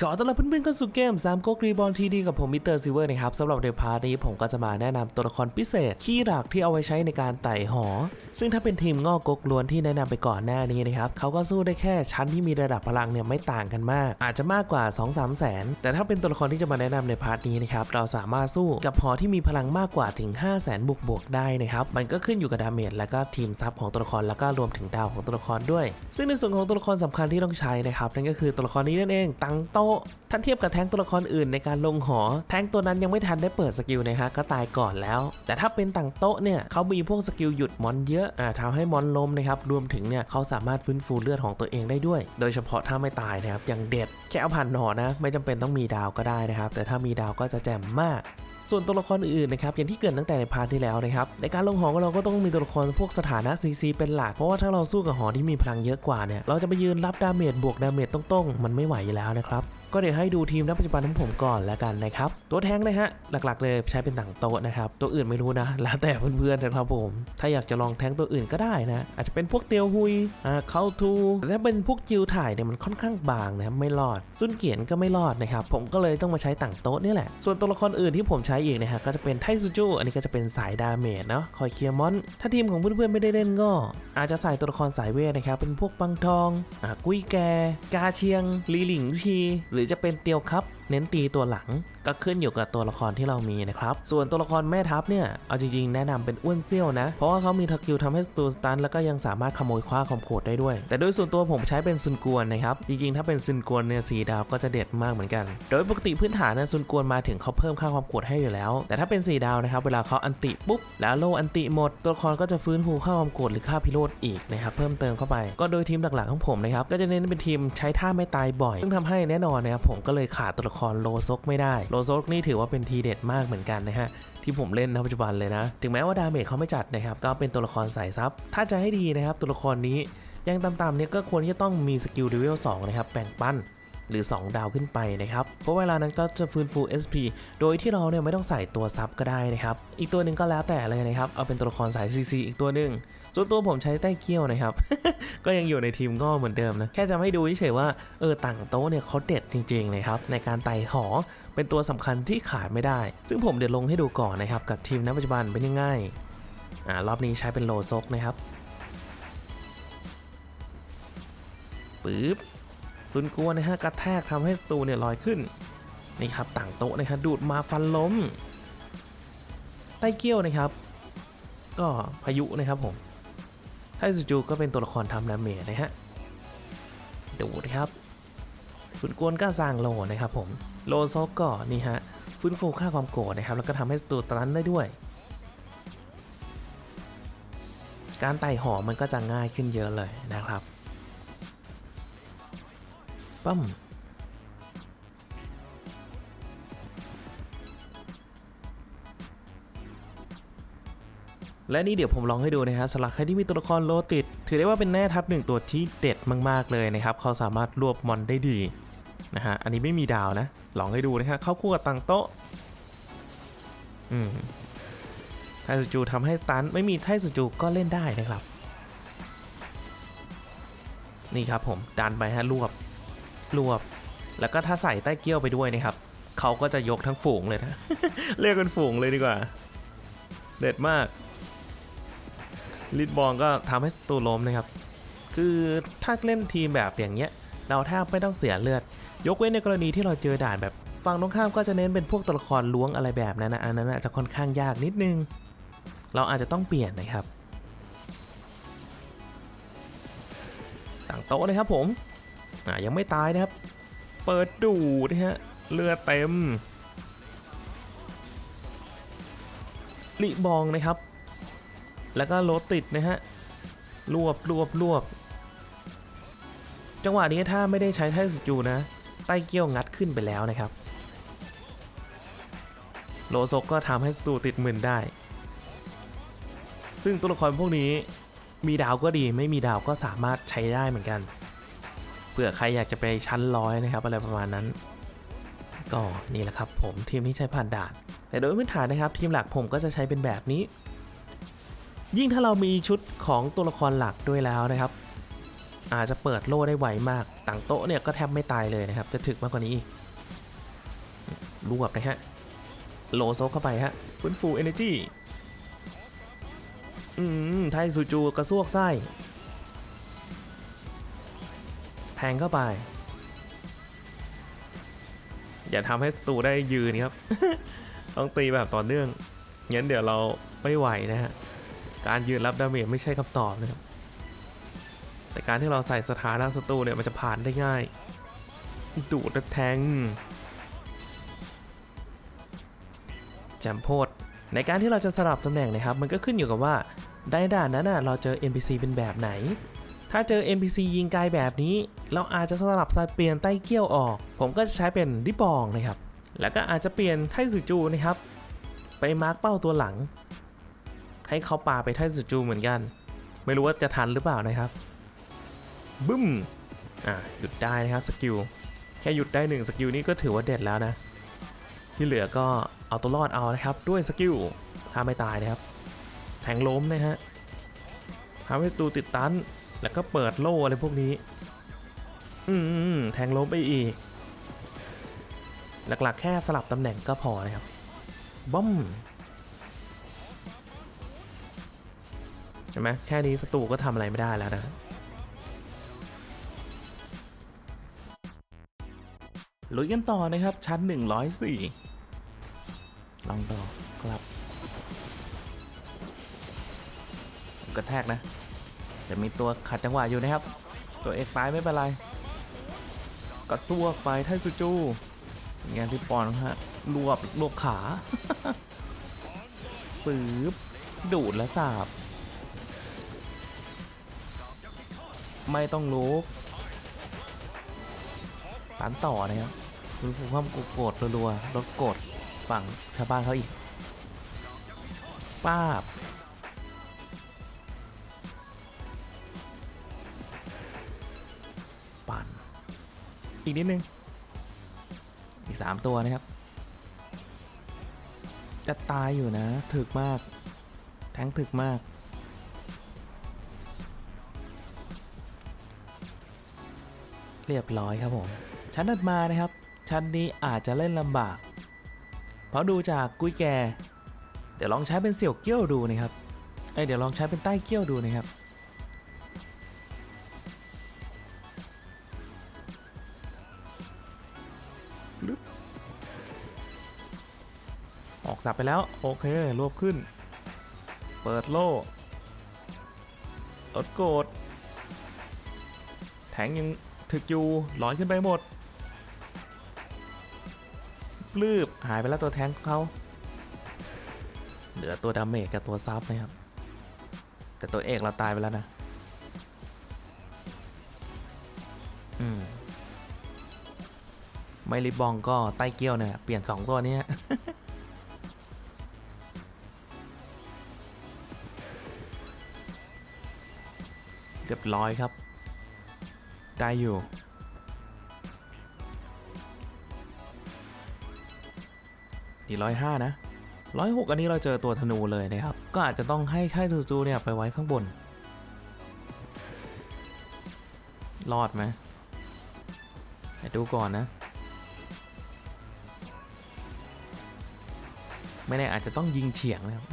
ขอต้อนรับเพื่อนๆเข้าสู่เกม3ก๊กรีบอลทีดีกับผมมิสเตอร์ซิเวอร์นะครับสำหรับในพาร์ทนี้ผมก็จะมาแนะนำตัวละครพิเศษ ขี้หลักที่เอาไว้ใช้ในการไต่หอ ซึ่งถ้าเป็นทีมงอกก๊กล้วนที่แนะนำไปก่อนหน้านี้นะครับเขาก็สู้ได้แค่ชั้นที่มีระดับพลังเนี่ยไม่ต่างกันมาก อาจจะมากกว่า 2-3แสนแต่ถ้าเป็นตัวละครที่จะมาแนะนำในพาร์ทนี้นะครับเราสามารถสู้กับหอที่มีพลังมากกว่าถึง 5 0 0แสนบวกบวกๆได้นะครับมันก็ขึ้นอยู่กับดาเมจและก็ทีมซับของตัวละครแล้วก็รวมถึงดาวของตัวละครด้วย ซึ่งในส่วนของตัวละครสำคัญที่ต้องใช้นะครับนั่นก็คือตัวละครนี้นั่นเองตังโตะถ้าเทียบกับแท้งตัวละครอื่นในการลงหอ แท้งตัวนั้นยังไม่ทันได้เปิดสกิลนะฮะก็ตายก่อนแล้ว แต่ถ้าเป็นต่างโตะเนี่ยเขามีพวกสกิลหยุดมอนเยอะอ่าทำให้มอนล้มนะครับรวมถึงเนี่ยเขาสามารถฟื้นฟูเลือดของตัวเองได้ด้วย โดยเฉพาะถ้าไม่ตายนะครับอย่างเด็ดแค่เอาผ่านหอนะ ไม่จำเป็นต้องมีดาวก็ได้นะครับแต่ถ้ามีดาวก็จะแจ่มมาก ส่วนตัวละครอื่นๆนะครับอย่างที่เกิดตั้งแต่ในพาร์ทที่แล้วนะครับในการลงหอของเราก็ต้องมีตัวละครพวกสถานะ CC เป็นหลักเพราะว่าถ้าเราสู้กับหอที่มีพลังเยอะกว่าเนี่ยเราจะไปยืนรับดาเมจบวกดาเมจตรงๆมันไม่ไหวอยู่แล้วนะครับก็เดี๋ยวให้ดูทีมณปัจจุบันของผมก่อนแล้วกันนะครับตัวแทงค์นะฮะหลักๆ เลยใช้เป็นต่างโต๊ะนะครับตัวอื่นไม่รู้นะแล้วแต่เพื่อนๆนะครับผมถ้าอยากจะลองแทงตัวอื่นก็ได้นะอาจจะเป็นพวกเตียวฮุยอ่าเข้าทูแต่ถ้าเป็นพวกจิวถ่ายเนี่ยมันค่อนข้างบางนะไม่รอดซุนเกียนก็ไม่รอดนะครับผมก็เลยต้องมาใช้ต่างโต๊ะนี่แหละส่วนตัวละครอื่นที่ผมใช้อีกนะฮะก็จะเป็นไทซูจูอันนี้ก็จะเป็นสายดาเมจเนาะคอยเคลียร์มอน ถ้าทีมของเพื่อนๆไม่ได้เล่นก็ อาจจะใส่ตัวละครสายเวทนะครับเป็นพวกปังทองอ่ากุ้ยแก กาเชียงลีหลิงชี หรือจะเป็นเตียวครับ เน้นตีตัวหลังก็ขึ้นอยู่กับตัวละครที่เรามีนะครับ ส่วนตัวละครแม่ทัพเนี่ย เอาจริงๆ แนะนำเป็นอ้วนเซี่ยวนะ เพราะว่าเขามีทักิลทำให้สตูสตันแล้วก็ยังสามารถขโมยคว้าคอมโคดได้ด้วย แต่โดยส่วนตัวผมใช้เป็นซุนกวนนะครับ จริงๆ ถ้าเป็นซุนกวนเนี่ยสีดาวก็จะเด็ดมากเหมือนกัน โดยปกติพื้นฐานนะซุนกวนมาถึงเขาเพิ่มค่าความโกดให้อยู่แล้ว แต่ถ้าเป็นสีดาวนะครับเวลาเขาอันติปุ๊บแล้วโลอันติหมด ตัวละครก็จะฟื้นฟูค่าความโกดหรือค่าพิโรธอีกนะครับเพิ่มเติมเข้าไป ก็โดยทีมหลักๆของผมนะครับก็จะเน้นเป็นทีมใช้ท่าไม่ตายบ่อย ซึ่งทำให้แน่นอนนะครับผมก็เลยขาดตัวละครโลซกไม่ได้ โลซกนี่ถือว่าเป็นทีเด็ดมากเหมือนกันนะฮะที่ผมเล่นณปัจจุบันเลยนะ ถึงแม้ว่าดาเมจเขาไม่จัดนะครับก็เป็นตัวละครสายซับถ้าจะให้ดีนะครับตัวละครนี้ยังต่ำๆเนี่ยก็ควรที่จะต้องมีสกิลเลเวล2นะครับแบ่งปั้น หรือ 2 ดาวขึ้นไปนะครับ เพราะเวลานั้นก็จะฟื้นฟู SP โดยที่เราเนี่ยไม่ต้องใส่ตัวซับก็ได้นะครับ อีกตัวหนึ่งก็แล้วแต่เลยนะครับ เอาเป็นตัวละครสาย CC อีกตัวหนึ่งส่วนตัวผมใช้ใต้เกี้ยวนะครับ ก็ยังอยู่ในทีมง้อเหมือนเดิมนะ แค่จะให้ดูเฉยๆว่าเออต่างโต๊ะเนี่ยเขาเด็ดจริงๆนะครับในการไต่หอเป็นตัวสำคัญที่ขาดไม่ได้ ซึ่งผมเดี๋ยวลงให้ดูก่อนนะครับกับทีมณปัจจุบันเป็นยังไงอ่ารอบนี้ใช้เป็นโลซกนะครับปึ๊บ ซุนกัวนะฮะกระแทกทำให้สตูเนี่ยลอยขึ้นนี่ครับต่างโต๊ะนะครับดูดมาฟันล้มใต้เกี้ยวนะครับ ก็พายุนะครับผมไทซูจูก็เป็นตัวละครทำดาเมจนะฮะดูนะครับสุนกวนก็สร้างโลนะครับผมโลซอกก็นี่ฮะฟื้นฟูค่าความโกรธนะครับ แล้วก็ทำให้สตูตันได้ด้วย การไต่หอมันก็จะง่ายขึ้นเยอะเลยนะครับ ปั๊มและนี่เดี๋ยวผมลองให้ดูนะฮะสำหรับใครที่มีตัวละครโลติด ถือได้ว่าเป็นแน่ทัพหนึ่งตัวที่เด็ดมาก ๆ เลยนะครับ เขาสามารถรวบมอนได้ดีนะฮะ อันนี้ไม่มีดาวนะ ลองให้ดูนะฮะ เข้าคู่กับตังโต๊ะ อืม ไทสุจูทำให้ตันไม่มีไทสุจูก็เล่นได้นะครับ นี่ครับผมดันไปฮะรวบ รวบ แล้วก็ถ้าใส่ใต้เกี้ยวไปด้วยนะครับเขาก็จะยกทั้งฝูงเลยนะ เรียกเป็นฝูงเลยดีกว่า เด็ดมากลิดบอลก็ทำให้ตูล้มนะครับ คือถ้าเล่นทีมแบบอย่างเงี้ย เราแทบไม่ต้องเสียเลือด ยกเว้นในกรณีที่เราเจอด่านแบบฝั่งตรงข้ามก็จะเน้นเป็นพวกตัวละครล้วงอะไรแบบนั้นนะอันนั้นจะค่อนข้างยากนิดนึง เราอาจจะต้องเปลี่ยนนะครับต่างโต๊ะนะครับผม อ่ายังไม่ตายนะครับ เปิดดูนะฮะเลือดเต็มลิบองนะครับ แล้วก็รถติดนะฮะรวบรวบรวบจังหวะนี้ถ้าไม่ได้ใช้ไทสจูนะใต้เกี้ยวงัดขึ้นไปแล้วนะครับ โลซกก็ทำให้สตูติดหมื่นได้ ซึ่งตัวละครพวกนี้มีดาวก็ดีไม่มีดาวก็สามารถใช้ได้เหมือนกัน เผื่อใครอยากจะไปชั้นร้อยนะครับ อะไรประมาณนั้น ก็นี่แหละครับผมทีมที่ใช้ผ่านด่าน แต่โดยพื้นฐานนะครับ ทีมหลักผมก็จะใช้เป็นแบบนี้ ยิ่งถ้าเรามีชุดของตัวละครหลักด้วยแล้วนะครับ อาจจะเปิดโล่ได้ไวมากตลังโต๊ะเนี่ยก็แทบไม่ตายเลยนะครับ จะถึกมากกว่านี้อีกรวบนะฮะโลโซเข้าไปฮะฟื้นฟูเอเนจีอืมไทซูจูกระซวกไส้ งเข้าไป อย่าทำให้สตูได้ยืนครับ ต้องตีแบบต่อเนื่องงั้นเดี๋ยวเราไม่ไหวนะฮะ การยืนรับดาเมจไม่ใช่คำตอบนะครับ แต่การที่เราใส่สถานะสตูเนี่ยมันจะผ่านได้ง่าย ดูดแแทงแจมโพดในการที่เราจะสลับตำแหน่งนะครับ มันก็ขึ้นอยู่กับว่าในด่านนั้นนะเราเจอ NPC เป็นแบบไหน ถ้าเจอ NPC ยิงไกลแบบนี้ เราอาจจะสลับสายเปลี่ยนไต้เกี้ยวออก ผมก็จะใช้เป็นดิบองนะครับ แล้วก็อาจจะเปลี่ยนไทสุจูนะครับ ไปมาร์กเป้าตัวหลัง ให้เขาปาไปไทสุจูเหมือนกัน ไม่รู้ว่าจะทันหรือเปล่านะครับ บึ้ม อ่าหยุดได้นะครับสกิล แค่หยุดได้หนึ่งสกิลนี้ก็ถือว่าเด็ดแล้วนะ ที่เหลือก็เอาตัวรอดเอานะครับ ด้วยสกิลถ้าไม่ตายนะครับ แทงล้มนะฮะทำให้ตูติดตัน แล้วก็เปิดโล่อะไรพวกนี้ อืมแทงล้มไปอีก หลักๆ แค่สลับตำแหน่งก็พอนะครับบ้อมเห็นไหมแค่นี้ศัตรูก็ทำอะไรไม่ได้แล้วนะลุยกันต่อนะครับ ชั้น 104 ลองต่อครับกระแทกนะ แต่มีตัวขัดจังหวะอยู่นะครับ ตัวเอกตายไม่เป็นไรกระซวกไปไทซูจูงานที่ปอนฮะรวบรวบขาปื๊บดูดและสาบ ไม่ต้องลุกตันต่อนะครับรู้สึกความโกรธรัวๆแล้วโกรธฝั่งชาวบ้านเขาอีกป้าบ อีกนิดนึง อีกสามตัวนะครับ จะตายอยู่นะถึกมาก แทงถึกมาก เรียบร้อยครับผม ชั้นถัดมานะครับ ชั้นนี้อาจจะเล่นลำบาก เพราะดูจากกุ้ยแก เดี๋ยวลองใช้เป็นเสี่ยวเกี้ยวดูนะครับ เอ้ยเดี๋ยวลองใช้เป็นใต้เกี้ยวดูนะครับ สับไปแล้ว โอเค รวบขึ้น เปิดโล่ลดโกดแทงยังถึกอยู่ลอยขึ้นไปหมดปลืบหายไปแล้วตัวแทงของเขา เหลือตัวดาเมจกับตัวซับนะครับ แต่ตัวเอกเราตายไปแล้วนะ อืม ไม่ริบบองก็ใต้เกี้ยวเนี่ย เปลี่ยน2ตัวเนี้ รียบร้อยครับ ได้อยู่ นี่ร้อยห้านะร้อยหกอันนี้เราเจอตัวธนูเลยนะครับ ก็อาจจะต้องให้ไททูจูเนี่ยไปไว้ข้างบน รอดไหมดูก่อนนะ ไม่แน่อาจจะต้องยิงเฉียงนะครับ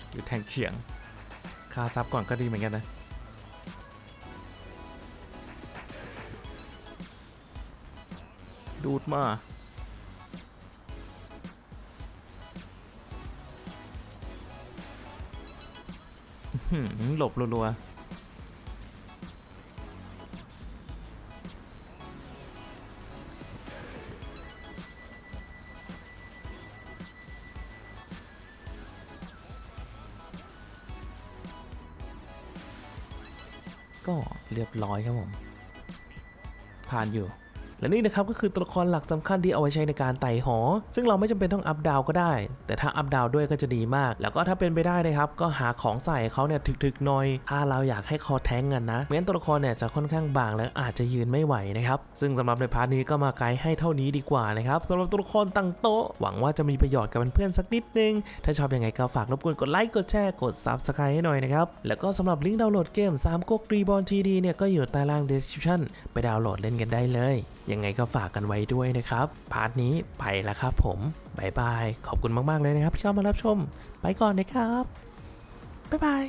สกิลแทงเฉียงคาซับก่อนก็ดีเหมือนกันนะ ดูดมาหือหลบรัวๆก็เรียบร้อยครับผม ผ่านอยู่ และนี่นะครับก็คือตัวละครหลักสำคัญที่เอาไว้ใช้ในการไต่หอ ซึ่งเราไม่จำเป็นต้องอัพดาวก็ได้ แต่ถ้าอัพดาวด้วยก็จะดีมาก แล้วก็ถ้าเป็นไปได้นะครับก็หาของใส่เขาเนี่ยถึกๆหน่อย ถ้าเราอยากให้คอแท้งกันนะไม่งั้นตัวละครเนี่ยจะค่อนข้างบางและอาจจะยืนไม่ไหวนะครับซึ่งสำหรับในพาร์ทนี้ก็มาไกด์ให้เท่านี้ดีกว่านะครับสำหรับตัวละครตั้งโต๊ะหวังว่าจะมีประโยชน์กับเพื่อนๆสักนิดนึง ถ้าชอบยังไงก็ฝากรบกวนกดไลค์กดแชร์กด subscribe ให้หน่อยนะครับแล้วก็สำหรับลิงก์ดาวน์โหลดเกม3ก๊กรีบอลทีดีเนี่ยก็อยู่ใต้ล่าง description ไปดาวน์โหลดเล่นกันได้เลยยังไงก็ฝากกันไว้ด้วยนะครับ พาร์ทนี้ไปแล้วครับผมบายบาย ขอบคุณมาก ๆ เลยนะครับที่เข้ามารับชม ไปก่อนนะครับบ๊ายบาย